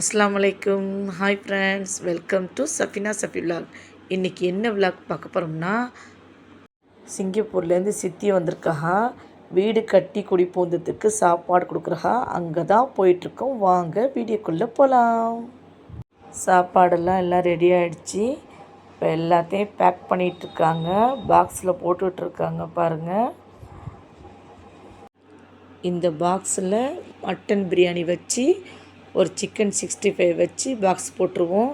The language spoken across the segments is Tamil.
அஸ்லாம் வலைக்கும் hi friends welcome to Safina Safi vlog இன்றைக்கி என்ன விலாக் பார்க்க போகிறோம்னா சிங்கப்பூர்லேருந்து சித்தி வந்திருக்கா வீடு கட்டி குடி பூந்ததுக்கு சாப்பாடு கொடுக்குறா அங்கே தான் போயிட்டுருக்கோம். வாங்க வீடியோக்குள்ளே போகலாம் சாப்பாடெல்லாம் எல்லாம் ரெடி ஆகிடுச்சி இப்போ எல்லாத்தையும் பேக் பண்ணிகிட்ருக்காங்க பாக்ஸில் போட்டுட்ருக்காங்க பாருங்கள் இந்த பாக்ஸில் மட்டன் பிரியாணி வச்சு ஒரு சிக்கன் சிக்ஸ்டி ஃபைவ் வச்சு பாக்ஸ் போட்டுருவோம்.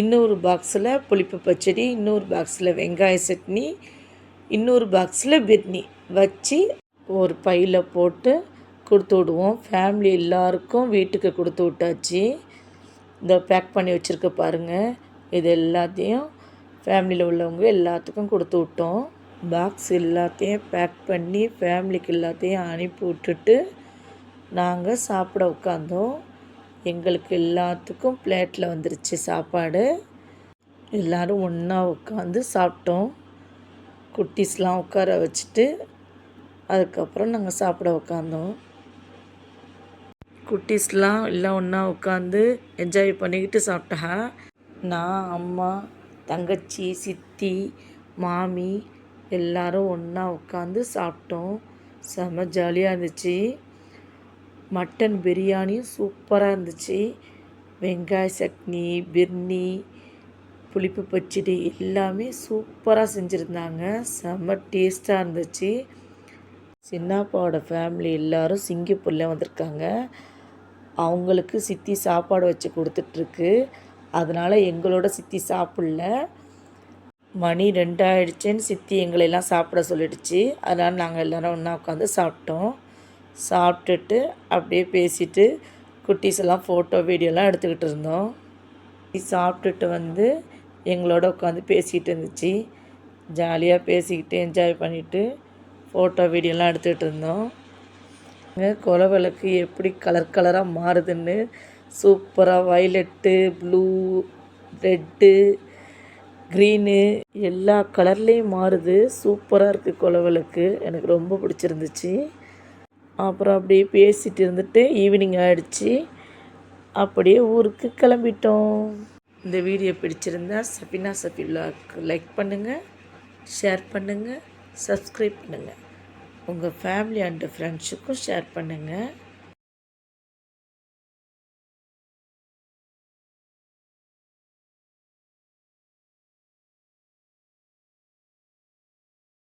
இன்னொரு பாக்ஸில் புளிப்பு பச்சடி இன்னொரு பாக்ஸில் வெங்காய சட்னி இன்னொரு பாக்ஸில் பிரியாணி வச்சு ஒரு பையில் போட்டு கொடுத்து விடுவோம். ஃபேமிலி எல்லாருக்கும் வீட்டுக்கு கொடுத்து விட்டாச்சு. இந்த பேக் பண்ணி வச்சுருக்க பாருங்கள் இது எல்லாத்தையும் ஃபேமிலியில் உள்ளவங்க எல்லாத்துக்கும் கொடுத்து விட்டோம். பாக்ஸ் எல்லாத்தையும் பேக் பண்ணி ஃபேமிலிக்கு எல்லாத்தையும் அனுப்பி விட்டுட்டு நாங்கள் சாப்பிட உட்காந்தோம் எங்களுக்கு எல்லாத்துக்கும் பிளேட்டில் வந்துருச்சு சாப்பாடு. எல்லோரும் ஒன்றா உட்காந்து சாப்பிட்டோம். குட்டீஸ்லாம் உட்கார வச்சுட்டு அதுக்கப்புறம் நாங்கள் சாப்பிட உட்காந்தோம் குட்டீஸ்லாம் எல்லாம் ஒன்றா உட்காந்து என்ஜாய் பண்ணிக்கிட்டு சாப்பிட்டா நான் அம்மா தங்கச்சி சித்தி மாமி எல்லாரும் ஒன்றா உட்காந்து சாப்பிட்டோம். செம ஜாலியாக இருந்துச்சு. மட்டன் பிரியாணியும் சூப்பராக இருந்துச்சு. வெங்காய சட்னி பிர்னி புளிப்பு பச்சடி எல்லாமே சூப்பராக செஞ்சுருந்தாங்க. செம்ம டேஸ்ட்டாக இருந்துச்சு. சின்னப்பாவோட ஃபேமிலி எல்லோரும் சிங்கப்பூரில் வந்திருக்காங்க. அவங்களுக்கு சித்தி சாப்பாடு வச்சு கொடுத்துட்ருக்கு. அதனால் எங்களோட சித்தி சாப்பிடல. மணி ரெண்டாயிடுச்சுன்னு சித்தி எங்களையெல்லாம் சாப்பிட சொல்லிடுச்சு. அதனால் நாங்கள் எல்லோரும் ஒன்றா உட்காந்து சாப்பிட்டோம். சாப்பிட்டுட்டு அப்படியே பேசிட்டு குட்டீஸ் எல்லாம் ஃபோட்டோ வீடியோலாம் எடுத்துக்கிட்டு இருந்தோம். சாப்பிட்டுட்டு வந்து எங்களோட உட்காந்து பேசிக்கிட்டு இருந்துச்சு. ஜாலியாக பேசிக்கிட்டு என்ஜாய் பண்ணிவிட்டு ஃபோட்டோ வீடியோலாம் எடுத்துகிட்டு இருந்தோம். கொலை விளக்கு எப்படி கலர் கலராக மாறுதுன்னு சூப்பராக வயலெட்டு ப்ளூ ரெட்டு க்ரீனு எல்லா கலர்லேயும் மாறுது. சூப்பராக இருக்குது கொலை விளக்கு. எனக்கு ரொம்ப பிடிச்சிருந்துச்சு. அப்புறம் அப்படியே பேசிகிட்டு இருந்துட்டு ஈவினிங் ஆகிடுச்சி அப்படியே ஊருக்கு கிளம்பிட்டோம். இந்த வீடியோ பிடிச்சிருந்தா சஃபினா சஃபி விலாக்கு லைக் பண்ணுங்கள் ஷேர் பண்ணுங்கள் சப்ஸ்கிரைப் பண்ணுங்கள் உங்கள் ஃபேமிலி அண்டு ஃப்ரெண்ட்ஸுக்கும் ஷேர் பண்ணுங்கள்